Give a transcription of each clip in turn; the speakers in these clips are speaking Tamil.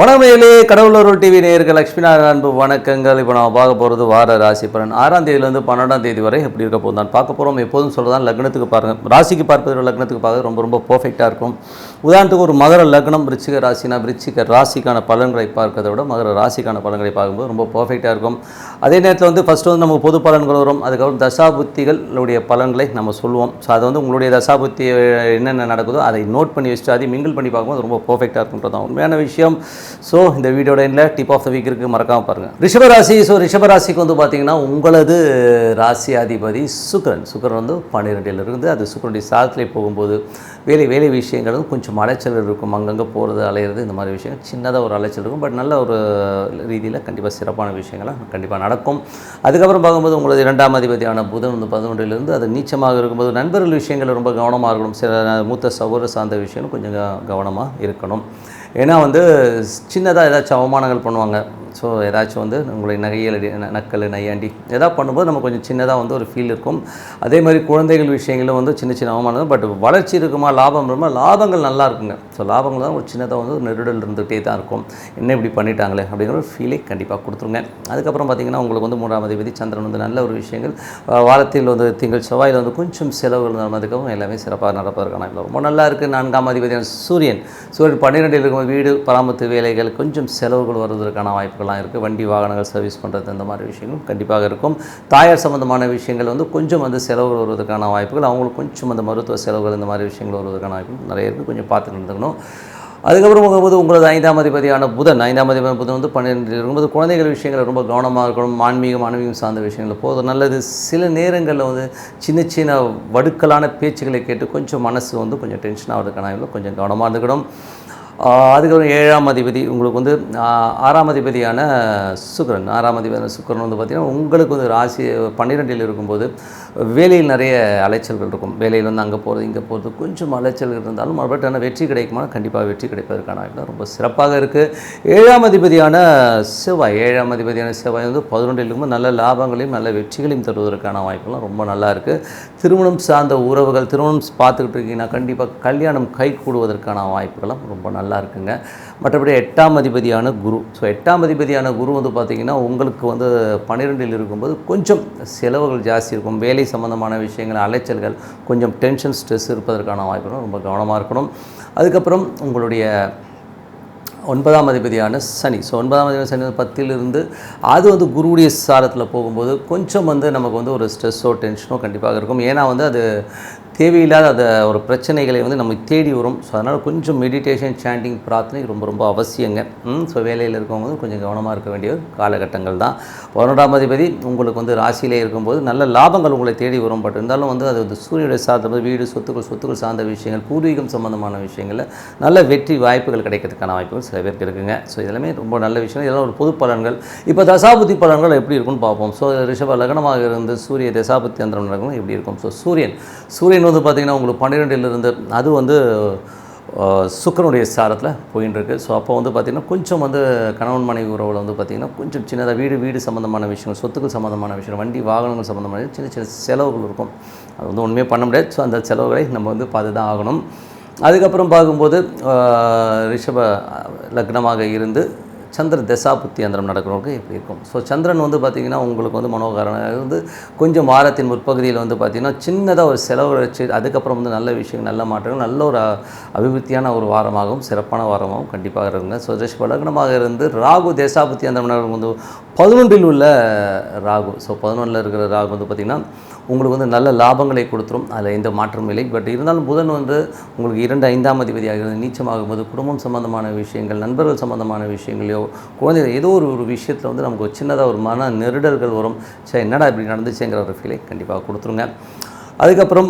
வணக்கமேலே கடவுளூர் டிவி நேயர்கள் லக்ஷ்மி நாராயண அன்பு வணக்கங்கள். இப்போ நம்ம பார்க்க போகிறது வார ராசி பலன் ஆறாம் தேதியிலேருந்து பன்னெண்டாம் தேதி வரை எப்படி இருக்க போதும் நான் பார்க்க போகிறோம் எப்போதும் சொல்கிறதான் லக்னத்துக்கு பாருங்கள் ராசிக்கு பார்ப்பது லக்னத்துக்கு பார்க்க ரொம்ப ரொம்ப பர்ஃபெக்டாக இருக்கும். உதாரணத்துக்கு ஒரு மகர லக்னம் ரிச்சிக ராசினா ரிச்சிக ராசிக்கான பலன்களை பார்க்கறதை விட மகர ராசிக்கான பலன்களை பார்க்கும்போது ரொம்ப பர்ஃபெக்டாக இருக்கும். அதே நேரத்தில் வந்து ஃபஸ்ட்டு வந்து நமக்கு பொது பலன்கள் வரும். அதுக்கப்புறம் தசாபுத்திகளுடைய பலன்களை நம்ம சொல்லுவோம். ஸோ அது வந்து உங்களுடைய தசாபுத்தி என்னென்ன நடக்குதோ அதை நோட் பண்ணி வச்சுட்டு அதை மிங்கிள் பண்ணி பார்க்கும்போது ரொம்ப பர்ஃபெக்டாக இருக்குன்றது தான் உண்மையான விஷயம். ஸோ இந்த வீடியோட எண்ணில் டிப் ஆஃப் த வீக் இருக்குது மறக்காமல் பாருங்கள் ரிஷபராசி ஸோ ரிஷபராசிக்கு வந்து பார்த்தீங்கன்னா உங்களது ராசி அதிபதி சுக்கரன். சுக்கரன் வந்து பன்னிரெண்டில் இருந்து அது சுக்கரனுடைய சாதத்திலே போகும்போது வேலை வேலை விஷயங்கள் வந்து கொஞ்சம் அலைச்சல் இருக்கும். அங்கங்கே போகிறது அலையிறது இந்த மாதிரி விஷயங்கள் சின்னதாக ஒரு அலைச்சல் இருக்கும். பட் நல்ல ஒரு ரீதியில் கண்டிப்பாக சிறப்பான விஷயங்கள்லாம் கண்டிப்பாக நடக்கும். அதுக்கப்புறம் பார்க்கும்போது உங்களது இரண்டாம் அதிபதியான புதன் வந்து பதினொன்றிலிருந்து அது நீச்சமாக இருக்கும்போது நண்பர்கள் விஷயங்கள் ரொம்ப கவனமாக இருக்கணும். சில மூத்த சகோதர சார்ந்த விஷயங்களும் கொஞ்சம் கவனமாக இருக்கணும். ஏன்னா வந்து சின்னதாக ஏதாச்சும் அவமானங்கள் பண்ணுவாங்க. ஸோ ஏதாச்சும் வந்து உங்களை நகையல் நக்கல் நையாண்டி எதாவது பண்ணும்போது நம்ம கொஞ்சம் சின்னதாக வந்து ஒரு ஃபீல் இருக்கும். அதே மாதிரி குழந்தைகள் விஷயங்களும் வந்து சின்ன சின்ன அவமானம் பட் வளர்ச்சி இருக்குமா லாபம் இருக்குமா லாபங்கள் நல்லா இருக்குங்க. ஸோ லாபங்கள் தான் ஒரு சின்னதாக வந்து ஒரு நெருடல் இருந்துகிட்டே தான் இருக்கும். என்ன இப்படி பண்ணிட்டாங்களே அப்படிங்கிற ஒரு ஃபீலை கண்டிப்பாக கொடுத்துருங்க. அதுக்கப்புறம் பார்த்திங்கன்னா உங்களுக்கு வந்து மூன்றாம் அதிபதி சந்திரன் வந்து நல்ல ஒரு விஷயங்கள் வாரத்தில் வந்து திங்கள் செவ்வாயில் வந்து கொஞ்சம் செலவுகள் நடந்ததுக்கும் எல்லாமே சிறப்பாக நடப்பதற்கான ரொம்ப நல்லா இருக்குது நான்காம் அதிபதியான சூரியன். சூரியன் பன்னிரெண்டில் இருக்கும் வீடு பராமரித்து வேலைகள் கொஞ்சம் செலவுகள் வருவதற்கான வாய்ப்பு. வாய்ப்புகள்லாம் இருக்குது வண்டி வாகனங்கள் சர்வீஸ் பண்ணுறது இந்த மாதிரி விஷயங்களும் கண்டிப்பாக இருக்கும். தாயார் சம்மந்தமான விஷயங்கள் வந்து கொஞ்சம் வந்து செலவுகள் வருவதற்கான வாய்ப்புகள் அவங்களுக்கு கொஞ்சம் அந்த மருத்துவ செலவுகள் இந்த மாதிரி விஷயங்கள் வருவதற்கான வாய்ப்புகள் நிறைய இருக்குது கொஞ்சம் பார்த்து நடந்துக்கணும். அதுக்கப்புறம் போது உங்களது ஐந்தாம் அதிபதியான புதன் ஐந்தாம் அதிபதி புதன் வந்து பன்னிரெண்டு இருக்கும்போது குழந்தைகள் விஷயங்கள் ரொம்ப கவனமாக இருக்கணும் ஆன்மீகம் ஆன்மீகம் சார்ந்த விஷயங்கள் போதும். நல்லது சில நேரங்களில் வந்து சின்ன சின்ன வடுக்கலான பேச்சுகளை கேட்டு கொஞ்சம் மனசு வந்து கொஞ்சம் டென்ஷன் ஆகிறதுக்கான கொஞ்சம் கவனமாக இருந்துக்கணும். அதுக்கப்புறம் ஏழாம் அதிபதி உங்களுக்கு வந்து ஆறாம் அதிபதியான சுக்கரன் ஆறாம் அதிபதியான சுக்கரன் வந்து பார்த்திங்கன்னா உங்களுக்கு வந்து ராசி பன்னிரெண்டில் இருக்கும்போது வேலையில் நிறைய அலைச்சல்கள் இருக்கும். வேலையில் வந்து அங்கே போகிறது இங்கே போகிறது கொஞ்சம் அலைச்சல்கள் இருந்தாலும் மறுபடியும் ஆனால் வெற்றி கிடைக்குமா கண்டிப்பாக வெற்றி கிடைப்பதற்கான வாய்ப்பு ரொம்ப சிறப்பாக இருக்குது ஏழாம் அதிபதியான செவ்வாய் ஏழாம் அதிபதியான செவ்வாய் வந்து பதினொன்றிலும் நல்ல லாபங்களையும் நல்ல வெற்றிகளையும் தருவதற்கான வாய்ப்புலாம் ரொம்ப நல்லா இருக்குது திருமணம் சார்ந்த உறவுகள் திருமணம் பார்த்துக்கிட்டு இருக்கீங்கன்னா கண்டிப்பாக கல்யாணம் கை கூடுவதற்கான வாய்ப்புகளும் ரொம்ப நல்லா இருக்குங்க. மற்றபடி எட்டாம் அதிபதியான குரு. ஸோ எட்டாம் அதிபதியான குரு வந்து பார்த்திங்கன்னா உங்களுக்கு வந்து பன்னிரெண்டில் இருக்கும்போது கொஞ்சம் செலவுகள் ஜாஸ்தி இருக்கும். வேலை சம்பந்தமான விஷயங்கள் அலைச்சல்கள் கொஞ்சம் டென்ஷன் ஸ்ட்ரெஸ் இருப்பதற்கான வாய்ப்புகளும் ரொம்ப கவனமாக இருக்கணும். அதுக்கப்புறம் உங்களுடைய ஒன்பதாம் அதிபதியான சனி. ஸோ ஒன்பதாம் அதிபதி சனி வந்து பத்திலிருந்து அது வந்து குருவுடைய சாரத்தில் போகும்போது கொஞ்சம் வந்து நமக்கு வந்து ஒரு ஸ்ட்ரெஸ்ஸோ டென்ஷனோ கண்டிப்பாக இருக்கும். ஏன்னா வந்து அது தேவையில்லாத அந்த ஒரு பிரச்சனைகளை வந்து நம்ம தேடி வரும். ஸோ அதனால் கொஞ்சம் மெடிடேஷன் சாண்டிங் பிரார்த்தனை ரொம்ப ரொம்ப அவசியங்க. ஸோ வேலையில் இருக்கவங்க வந்து கொஞ்சம் கவனமாக இருக்க வேண்டிய ஒரு காலகட்டங்கள் தான். பதினொன்றாம் அதிபதி உங்களுக்கு வந்து ராசியிலே இருக்கும்போது நல்ல லாபங்கள் உங்களை தேடி வரும். பட் இருந்தாலும் வந்து அது வந்து சூரியனுடைய சார்ந்த வீடு சொத்துக்கள் சொத்துக்கள் சார்ந்த விஷயங்கள் பூர்வீகம் சம்பந்தமான விஷயங்களில் நல்ல வெற்றி வாய்ப்புகள் கிடைக்கிறதுக்கான வாய்ப்புகள் சில பேருக்கு இருக்குங்க ஸோ இதெல்லாமே ரொம்ப நல்ல விஷயம். இதெல்லாம் ஒரு பொது பலன்கள். இப்போ தசாபுத்தி பலன்கள் எப்படி இருக்கும்னு பார்ப்போம். ஸோ ரிஷப லக்னமாக இருந்து சூரிய தசாபுத்தி அந்தரம் நடக்கும். எப்படி இருக்கும்? ஸோ சூரியன். சூரியன் வந்து பார்த்திங்கன்னா உங்களுக்கு பன்னிரெண்டிலிருந்து அது வந்து சுக்கரனுடைய சாரத்தில் போயின்னு இருக்கு ஸோ அப்போ வந்து பார்த்திங்கன்னா கொஞ்சம் வந்து கணவன் மனைவி உறவில் வந்து பார்த்திங்கன்னா கொஞ்சம் சின்னதாக வீடு வீடு சம்மந்தமான விஷயங்கள் சொத்துக்கள் சம்மந்தமான விஷயம் வண்டி வாகனங்கள் சம்மந்தமான சின்ன சின்ன செலவுகள் இருக்கும். அது வந்து ஒன்றுமே பண்ண முடியாது. ஸோ அந்த செலவுகளை நம்ம வந்து பார்த்து தான் ஆகணும். அதுக்கப்புறம் பார்க்கும்போது ரிஷப லக்னமாக இருந்து சந்திர தசாபுத்தி புத்தியந்திரம் நடக்கிறவங்க இப்படி இருக்கும். ஸோ சந்திரன் வந்து பார்த்திங்கன்னா உங்களுக்கு வந்து மனோகாரனாக இருந்து கொஞ்சம் வாரத்தின் முற்பகுதியில் வந்து பார்த்திங்கன்னா சின்னதாக ஒரு செலவு வச்சு அதுக்கப்புறம் வந்து நல்ல விஷயங்கள் நல்ல மாற்றங்கள் நல்ல ஒரு அபிவிருத்தியான ஒரு வாரமாகவும் சிறப்பான வாரமாகவும் கண்டிப்பாக இருக்குங்க. ஸோ ரிஷப லக்னமாக இருந்து ராகு தேசாபுத்தி அந்தரம் நடக்கும் வந்து பதினொன்றில் உள்ள ராகு. ஸோ பதினொன்றில் இருக்கிற ராகு வந்து பார்த்திங்கன்னா உங்களுக்கு வந்து நல்ல லாபங்களை கொடுத்துரும். அதில் எந்த மாற்றமும் இல்லை. பட் இருந்தாலும் புதன் வந்து உங்களுக்கு இரண்டு ஐந்தாம் அதிபதியாக இருந்து நீச்சமாகும் போது குடும்பம் சம்பந்தமான விஷயங்கள் நண்பர்கள் சம்பந்தமான விஷயங்களையோ குழந்தைகள் ஏதோ ஒரு ஒரு விஷயத்தில் வந்து நமக்கு ஒரு சின்னதாக ஒரு மன நெருடல்கள் வரும். சரி என்னடா இப்படி நடந்துச்சுங்கிற ஒரு ஃபீலை கண்டிப்பாக கொடுத்துருங்க. அதுக்கப்புறம்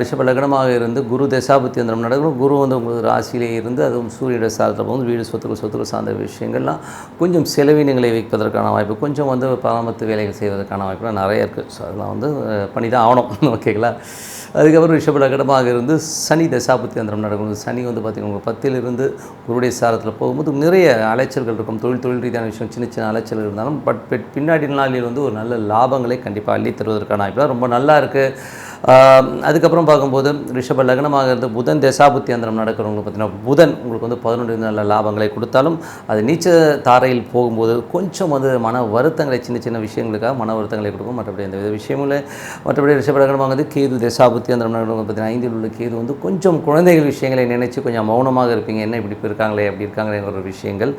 ரிஷப லக்னமாக இருந்து குரு தசாபத்தியந்திரம் நடக்கும். குரு வந்து உங்களுக்கு ராசியிலே இருந்து அதுவும் சூரிய சாரத்தில் போது வீடு சொத்துக்கள் சொத்துக்கள் சார்ந்த விஷயங்கள்லாம் கொஞ்சம் செலவினங்களை வைப்பதற்கான வாய்ப்பு கொஞ்சம் வந்து பராமரித்து வேலைகள் செய்வதற்கான வாய்ப்புலாம் நிறைய இருக்குது ஸோ அதெல்லாம் வந்து பண்ணி தான் ஆகணும். ஓகேங்களா? அதுக்கப்புறம் ரிஷப லக்னமாக இருந்து சனி தசாபத்தியந்திரம் நடக்கும். சனி வந்து பார்த்திங்கன்னா உங்கள் பத்திலிருந்து குருடைய சாரத்தில் போகும்போது நிறைய அலைச்சல்கள் இருக்கும். தொழில் தொழில் ரீதியான விஷயம் சின்ன சின்ன அலைச்சல் இருந்தாலும் பட் பின்னாடி நாளில் வந்து ஒரு நல்ல லாபங்களை கண்டிப்பாக அள்ளி தருவதற்கான வாய்ப்பு ரொம்ப நல்லா இருக்குது அதுக்கப்புறம் பார்க்கும்போது ரிஷப லக்னமாக இருந்து புதன் தசாபுத்தி அந்தரம் நடக்கிறவங்க பார்த்தீங்கன்னா புதன் உங்களுக்கு வந்து பதினொன்று நல்ல லாபங்களை கொடுத்தாலும் அது நீச்ச தாரையில் போகும்போது கொஞ்சம் வந்து மன வருத்தங்களை சின்ன சின்ன விஷயங்களுக்காக மன வருத்தங்களை கொடுக்கும். மற்றபடி எந்த வித விஷயமும் மற்றபடி ரிஷப லக்னமாக வந்து கேது தசாபுத்தி அந்தரம் நடக்கிறவங்க பார்த்தீங்கன்னா ஐந்தில் உள்ள கேது வந்து கொஞ்சம் குழந்தைகள் விஷயங்களை நினைச்சு கொஞ்சம் மௌனமாக இருப்பீங்க. என்ன இப்படி இருக்காங்களே அப்படி இருக்காங்களேங்கிற ஒரு விஷயங்கள்.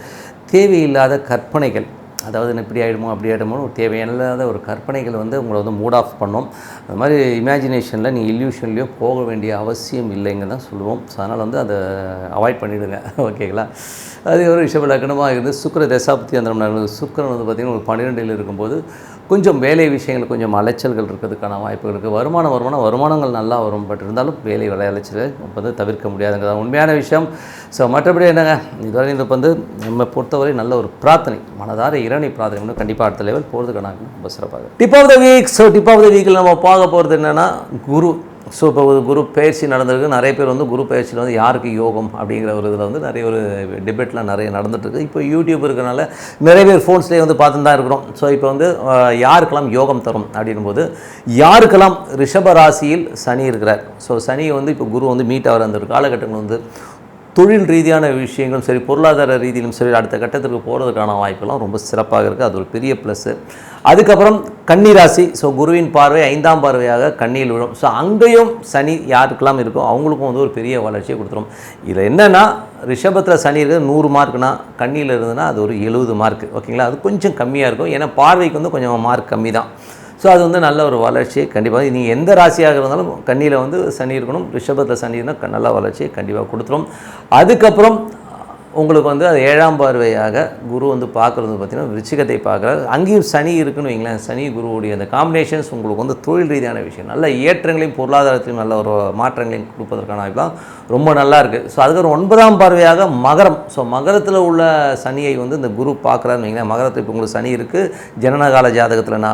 தேவையில்லாத கற்பனைகள். அதாவது என்ன இப்படி ஆகிடுமோ அப்படி ஆகிடுமோ ஒரு தேவையில்லாத ஒரு கற்பனைகள் வந்து உங்களை வந்து மூட் ஆஃப் பண்ணும். அது மாதிரி இமேஜினேஷனில் நீங்கள் இல்யூஷன்லேயோ போக வேண்டிய அவசியம் இல்லைங்க தான் சொல்லுவோம். ஸோ அதனால் வந்து அதை அவாய்ட் பண்ணிவிடுங்க ஓகேங்களா அது ஒரு ரிஷப லக்னமாக இருந்து சுக்கர தசாப்தி அந்த சுக்கரன் வந்து பார்த்திங்கன்னா ஒரு பன்னிரெண்டில் இருக்கும்போது கொஞ்சம் வேலை விஷயங்கள் கொஞ்சம் அலைச்சல்கள் இருக்கிறதுக்கான வாய்ப்புகள் இருக்குது வருமானம் வருமானம் வருமானங்கள் நல்லா வரும். பட் இருந்தாலும் வேலை வேலை அலைச்சலை வந்து தவிர்க்க முடியாதுங்கிறத உண்மையான விஷயம். ஸோ மற்றபடி என்னங்க? இதுவரை இது வந்து நம்ம பொறுத்தவரை நல்ல ஒரு பிரார்த்தனை. மனதார இரணி பிரார்த்தனை. வந்து கண்டிப்பாக அடுத்த லெவல் போகிறதுக்கான ரொம்ப சிறப்பாக tip of the week. So tip of the வீக்கில் நம்ம பார்க்க போகிறது என்னென்னா குரு. ஸோ இப்போ ஒரு குரு பயிற்சி நடந்திருக்கு. நிறைய பேர் வந்து குரு பயிற்சியில் வந்து யாருக்கு யோகம் அப்படிங்கிற ஒரு இதில் வந்து நிறைய ஒரு டிபேட்லாம் நிறைய நடந்துட்டுருக்கு. இப்போ யூடியூப் இருக்கனால நிறைய பேர் ஃபோன்ஸ்லேயே வந்து பார்த்துட்டு தான் இருக்கிறோம். ஸோ இப்போ வந்து யாருக்கெல்லாம் யோகம் தரும் அப்படின்போது யாருக்கெல்லாம் ரிஷப ராசியில் சனி இருக்கிறார்? ஸோ சனி வந்து இப்போ குரு வந்து மீட் ஆகிற அந்த ஒரு காலகட்டங்கள் வந்து தொழில் ரீதியான விஷயங்களும் சரி பொருளாதார ரீதியிலும் சரி அடுத்த கட்டத்திற்கு போகிறதுக்கான வாய்ப்பெல்லாம் ரொம்ப சிறப்பாக இருக்குது அது ஒரு பெரிய ப்ளஸ்ஸு அதுக்கப்புறம் கன்னிராசி ஸோ குருவின் பார்வை ஐந்தாம் பார்வையாக கண்ணியில் விழும். ஸோ அங்கேயும் சனி யாருக்கெல்லாம் இருக்கோ அவங்களுக்கும் வந்து ஒரு பெரிய வளர்ச்சியை கொடுத்துரும். இதில் என்னென்னா ரிஷபத்தில் சனி இருக்குது நூறு மார்க்னா கண்ணியில் இருந்ததுன்னா அது ஒரு எழுபது மார்க். ஓகேங்களா? அது கொஞ்சம் கம்மியாக இருக்கும். ஏன்னா பார்வைக்கு வந்து கொஞ்சம் மார்க் கம்மி தான். ஸோ அது வந்து நல்ல ஒரு வளர்ச்சியை கண்டிப்பாக நீங்கள் எந்த ராசியாக இருந்தாலும் கண்ணியில் வந்து சனி இருக்கணும் ரிஷபத்தில் சனி இருந்தால் நல்ல வளர்ச்சியை கண்டிப்பாக கொடுத்துரும். அதுக்கப்புறம் உங்களுக்கு வந்து அது ஏழாம் பார்வையாக குரு வந்து பார்க்குறது பார்த்திங்கன்னா விருச்சிகத்தை பார்க்குறாரு. அங்கேயும் சனி இருக்குன்னு வைங்களேன். சனி குருவுடைய அந்த காம்பினேஷன்ஸ் உங்களுக்கு வந்து தொழில் ரீதியான விஷயம். நல்ல ஏற்றங்களையும் பொருளாதாரத்திலும் நல்ல ஒரு மாற்றங்களையும் கொடுப்பதற்கான வாய்ப்புலாம் ரொம்ப நல்லா இருக்குது ஸோ அதுக்கு ஒரு ஒன்பதாம் பார்வையாக மகரம். ஸோ மகரத்தில் உள்ள சனியை வந்து இந்த குரு பார்க்குறாருன்னு வைங்களேன். மகரத்தில் இப்போ உங்களுக்கு சனி இருக்குது ஜனனகால ஜாதகத்தில்னா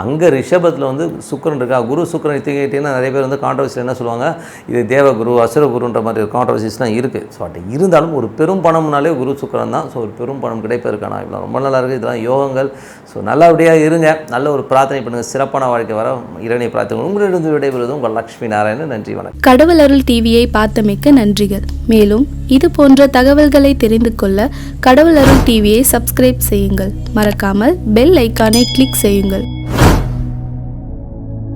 அங்கே ரிஷபத்தில் வந்து சுக்கிரன் இருக்கா? குரு சுக்கிரன் எடுத்துக்கிட்டிங்கன்னா நிறைய பேர் வந்து கான்ட்ரவர்சியில் என்ன சொல்லுவாங்க? இது தேவகுரு அசுரகுருன்ற மாதிரி கான்ட்ரவர்சிஸ்லாம் இருக்குது ஸோ அப்படி இருந்தாலும் ஒரு பெரும் பணம்னாலே குரு சுக்கரன் தான். ஸோ ஒரு பெரும் பணம் கிடைப்பதற்கான இதெல்லாம் ரொம்ப நல்லா இருக்குது இதெல்லாம் யோகங்கள். ஸோ நல்லபடியாக இருங்க. நல்ல ஒரு பிரார்த்தனை பண்ணுங்கள் சிறப்பான வாழ்க்கை வர இறைவனை பிரார்த்தனை உங்களிடம் விடைபெறுவது உங்கள் லக்ஷ்மி நாராயணன். நன்றி வணக்கம். கடவுள் அருள் டிவியை பார்த்தமைக்க நன்றிகள். மேலும் இது போன்ற தகவல்களை தெரிந்து கொள்ள கடவுள் அருள் டிவியை சப்ஸ்கிரைப் செய்யுங்கள். மறக்காமல் பெல் ஐக்கானை கிளிக் செய்யுங்கள்.